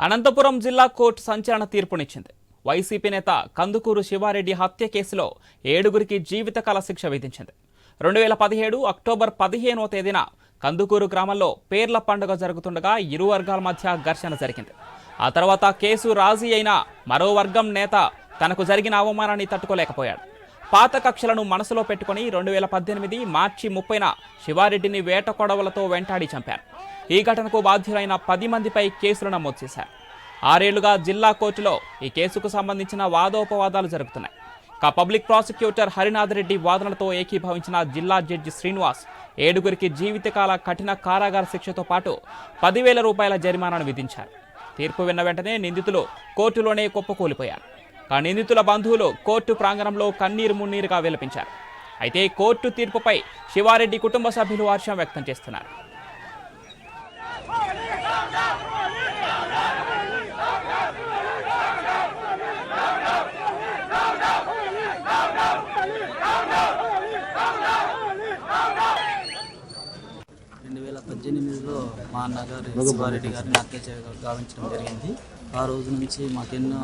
అనంతపురం జిల్లా కోర్టు సంచలన తీర్పునిచ్చింది. వైసీపీ నేత కందుకూరు శివారెడ్డి హత్య కేసులో ఏడుగురికి జీవితకాల శిక్ష విధించింది. రెండు వేల పదిహేడు అక్టోబర్ పదిహేనో తేదీన కందుకూరు గ్రామంలో పేర్ల పండుగ జరుగుతుండగా ఇరు వర్గాల మధ్య ఘర్షణ జరిగింది. ఆ తర్వాత కేసు రాజీ అయిన మరో వర్గం నేత తనకు జరిగిన అవమానాన్ని తట్టుకోలేకపోయాడు. పాత కక్షలను మనసులో పెట్టుకుని రెండు వేల పద్దెనిమిది మార్చి ముప్పైన శివారెడ్డిని వేట కొడవలతో వెంటాడి చంపారు. ఈ ఘటనకు బాధ్యులైన పది మందిపై కేసులు నమోదు చేశారు. ఆరేళ్ళుగా జిల్లా కోర్టులో ఈ కేసుకు సంబంధించిన వాదోపవాదాలు జరుగుతున్నాయి. కా పబ్లిక్ ప్రాసిక్యూటర్ హరినాథ్ రెడ్డి వాదనలతో ఏకీభవించిన జిల్లా జడ్జి శ్రీనివాస్ ఏడుగురికి జీవితకాల కఠిన కారాగార శిక్షతో పాటు పదివేల రూపాయల జరిమానాను విధించారు. తీర్పు విన్న వెంటనే నిందితులు కోర్టులోనే కుప్పకూలిపోయారు. నిందితుల బంధువులు కోర్టు ప్రాంగణంలో కన్నీరు మున్నీరుగా విలపించారు. అయితే కోర్టు తీర్పుపై శివారెడ్డి కుటుంబ సభ్యులు హర్షం వ్యక్తం చేస్తున్నారు. రెండు వేల పద్దెనిమిదిలో మా అన్నగారు శివారెడ్డి గారిని హత్య చేయ గావించడం జరిగింది. ఆ రోజు నుంచి మాకెన్నో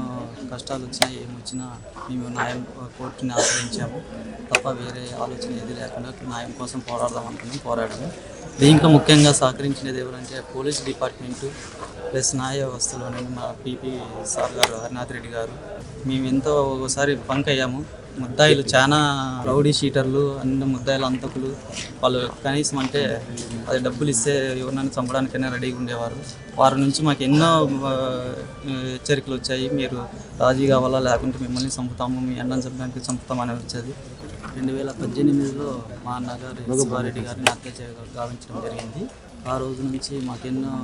కష్టాలు వచ్చినా ఏమొచ్చినా మేము న్యాయం కోర్టుని ఆశ్రయించాము. తప్ప వేరే ఆలోచన ఏది లేకుండా న్యాయం కోసం పోరాడదాం అనుకున్నాం పోరాడాము. దీంట్లో ముఖ్యంగా సహకరించినది ఎవరంటే పోలీస్ డిపార్ట్మెంటు ప్లస్ న్యాయ వ్యవస్థలోని మా పీపీ సార్ గారు హరినాథ్ రెడ్డి గారు. మేము ఎంతో ఒకసారి బంక్ అయ్యాము. ముద్దాయిలు చాలా రౌడీ షీటర్లు అన్ని ముద్దాయిలు అంతకులు వాళ్ళు కనీసం అంటే అది డబ్బులు ఇస్తే ఎవరినైనా చంపడానికైనా రెడీగా ఉండేవారు. వారి నుంచి మాకు ఎన్నో హెచ్చరికలు వచ్చాయి. మీరు రాజీ కావాలా లేకుంటే మిమ్మల్ని చంపుతాము మీ అన్నం చంపడానికి చంపుతామని వచ్చేది. రెండు వేల పద్దెనిమిదిలో మా అన్నగారు శివారెడ్డి గారిని హత్య చేయ గావించడం జరిగింది. ఆ రోజు నుంచి మాకెన్నో